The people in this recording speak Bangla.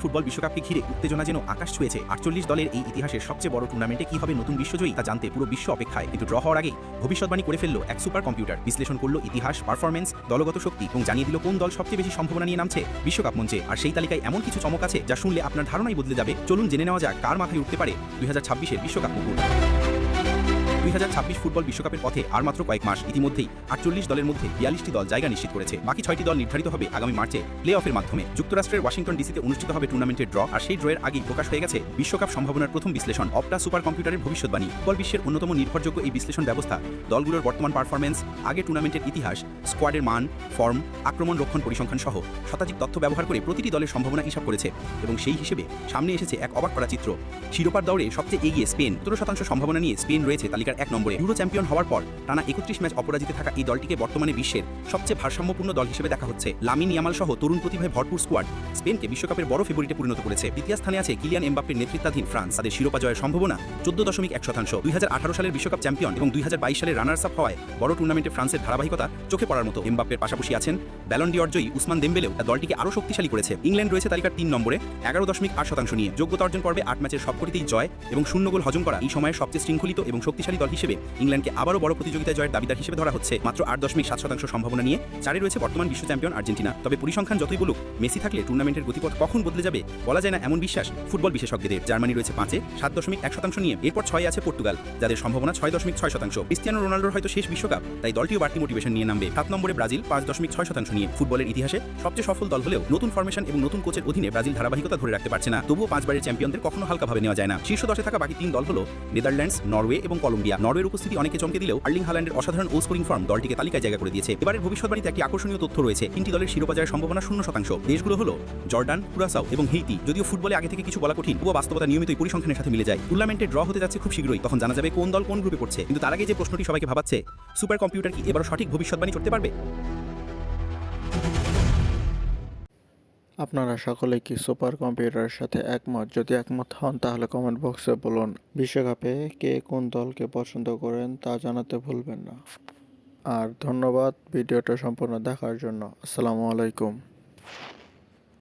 ফুটবল বিশ্বকাপকে ঘিরে উত্তেজনা যেন আকাশ ছুঁয়েছে, আটচল্লিশ দলের এই ইতিহাসের সবচেয়ে বড় টুর্নামেন্টে কি হবে নতুন বিশ্বজয়ী তা জানতে পুরো বিশ্ব অপেক্ষায়, কিন্তু ড্র হওয়ার আগেই ভবিষ্যৎবাণী করে ফেলল এক সুপার কম্পিউটার বিশ্লেষণ করল ইতিহাস পারফরমেন্স দলগত শক্তি এবং জানিয়ে দিল কোন দল সবচেয়ে বেশি সম্ভাবনা নিয়ে নামছে বিশ্বকাপ মঞ্চে। আর সেই তালিকায় এমন কিছু চমক আছে যা শুনলে আপনার ধারণাই বদলে যাবে। চলুন জেনে নেওয়া যাক কার মাথায় উঠতে পারে দুই হাজার বিশ্বকাপ মুকুট। দুই হাজার ছাব্বিশ ফুটবল বিশ্বকাপের পথে আর মাত্র কয়েক মাস, ইতিমধ্যেই আটচল্লিশ দলের মধ্যে বিয়াল্লিশটি দল জায়গা নিশ্চিত করেছে। বাকি ছয়টি দল নির্ধারিত হবে আগামী মার্চে প্লে অফের মাধ্যমে। যুক্তরাষ্ট্রের ওয়াশিংটন ডিসিতে অনুষ্ঠিত হবে টুর্নামেন্টের ড্র, আর সেই ড্রয়ের আগেই প্রকাশ হয়ে গেছে বিশ্বকাপ সম্ভাবনার প্রথম বিশ্লেষণ অপটা সুপার কম্পিউটারের ভবিষ্যৎবাণী। ফুটবল বিশ্বের অন্যতম নির্ভরযোগ্য এই বিশ্লেষণ ব্যবস্থা, দলগুলোর বর্তমান পারফরমেন্স আগে টুর্নামেন্টের ইতিহাস, স্কোয়াডের মান, ফর্ম, আক্রমণ রক্ষণ পরিসংখ্যান সহ শতাধিক তথ্য ব্যবহার করে প্রতিটি দলের সম্ভাবনা হিসাব করেছে এবং সেই হিসেবে সামনে এসেছে এক অবাক করা চিত্র। শিরোপার দৌড়ে সবচেয়ে এগিয়ে স্পেন, সতেরো শতাংশ সম্ভাবনা নিয়ে স্পেন রয়েছে তালিকার এক নম্বরে। ইউরো চ্যাম্পিয়ন হওয়ার পর টানা একত্রিশ ম্যাচ অপরাজিতে থাকা এই দলটিকে বর্তমানে বিশ্বের সবচেয়ে ভারসাম্যপূর্ণ দল হিসেবে দেখা হচ্ছে। লামিন ইয়ামাল সহ তরুণ প্রতিভায় ভরপুর স্কোয়াড স্পেনকে বিশ্বকাপের বড় ফেভারিটে পরিণত করেছে। দ্বিতীয় স্থানে আছে কিলিয়ান এমবাপ্পের নেতৃত্বাধীন ফ্রান্স। তাদের শিরোপা জয়ের সম্ভাবনা চোদ্দ দশমিক এক শতাংশ। দুই হাজার আঠারো সালের বিশ্বকাপ চ্যাম্পিয়ন এবং দুই হাজার বাইশ সালের রানার্স আপ হওয়ায় বড় টুর্নামেন্টে ফ্রান্সের ধারাবাহিকতা চোখে পড়ার মতো। এমবাপ্পের পাশাপাশি আছেন ব্যালন্ডি অর্জয়ী উসমান দেম্বেলেও। তার দলটিকে আরও শক্তিশালী করেছে। ইংল্যান্ড রয়েছে তালিকার তিন নম্বরে। এগারো দশমিক আট শতাংশ নিয়ে যোগ্যতা অর্জন পর্বে আট ম্যাচের সবকটিতেই জয় এবং শূন্য গোল হজম করা এই সময়ের সবচেয়ে শৃঙ্খলিত এবং শক্তিশালী দল হিসেবে ইংল্যান্ডকে আবারও বড় প্রতিযোগিতায় জয়ের দাবিদার হিসেবে ধরা হচ্ছে। মাত্র আট দশমিক সাত শতাংশ সম্ভাবনা নিয়ে চারে রয়েছে বর্তমান বিশ্ব চ্যাম্পিয়ন আর্জেন্টিনা। তবে পরিসংখ্যান যতই বলুক, মেসি থাকলে টুর্নামেন্টের গতিপথ কখন বদলে যাবে, বলা যায় না এমন বিশ্বাস ফুটবল বিশেষজ্ঞদের। জার্মানি রয়েছে পাঁচে, সাত দশমিক এক শতাংশ নিয়ে এরপর ছয় আছে পর্তুগাল, যাদের সম্ভাবনা ছয় দশমিক ছয় শতাংশ। ক্রিস্টিয়ানো রোনাল্ডোর হয়তো শেষ বিশ্বকাপ, তাই দলটিও বাড়তি মোটিভেশন নিয়ে নামবে। সাত নম্বরে ব্রাজিল, পাঁচ দশমিক ছয় শতাংশ নিয়ে ফুটবলের ইতিহাসে সবচেয়ে সফল দল হলেও নতুন ফরমেশন এবং নতুন কোচের অধীনে ব্রাজিল ধারাবাহিকতা ধরে রাখতে পারছে না। তবুও পাঁচবারের চ্যাম্পিয়নদের কখনো হালকাভাবে নেওয়া যায় না। শীর্ষ দশে থাকা বাকি তিন দল হলো নেদারল্যান্ডস, নরওয়ে এবং কলম্বিয়া। নরওয়ের উপস্থিতি অনেকে চমকে দিলেও আর্লিং হাল্যান্ডের অসাধারণ ও স্কোরিং ফর্ম দলটিকে তালিকায় জায়গা করে দিয়েছে। এবারের ভবিষ্যৎবাণীতে একটি আকর্ষণীয় তথ্য রয়েছে। তিনটি দলের শিরোপা সম্ভাবনা শূন্য শতাংশ। দেশগুলো হলো জর্ডান, কুরাসাও এবং হেইতি যদিও ফুটবলে আগে থেকে কিছু বলা কঠিন ও বাস্তবতা নিয়মিতই পরিসংখ্যানের সাথে মিলে যায়। টুর্নামেন্টে ড্র হতে যাচ্ছে খুব শীঘ্রই। তখন জানা যাবে কোন দল কোন গ্রুপে পড়ছে। কিন্তু তার আগে যে প্রশ্নটি সবাইকে ভাবাচ্ছে, সুপার কম্পিউটার কি এবার সঠিক ভবিষ্যৎবাণী করতে পারবে? আপনারা সকলে কি সুপার কম্পিউটারের সাথে একমত? যদি একমত হন, তাহলে কমেন্ট বক্সে বলুন। বিশ্বকাপে কে কোন দলকে পছন্দ করেন, তা জানাতে ভুলবেন না। আর ধন্যবাদ ভিডিওটা সম্পূর্ণ দেখার জন্য। আসসালামু আলাইকুম।